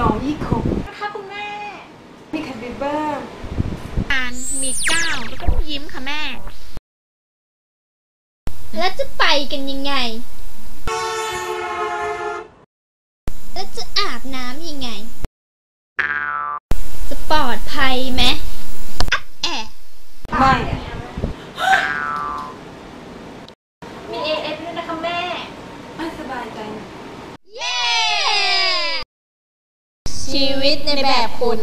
น้องยี่ขบนะคะคุณแม่ มีใครไปบ้างอ่านมีเก้าแล้วก็ยิ้มค่ะแม่ แล้วจะไปกันยังไง แล้วจะอาบน้ำยังไง จะปลอดภัยไหมแอะไม่มีเอเอฟด้วยนะคะแม่ ไม่สบายใจ ชีวิตในแบบคุณ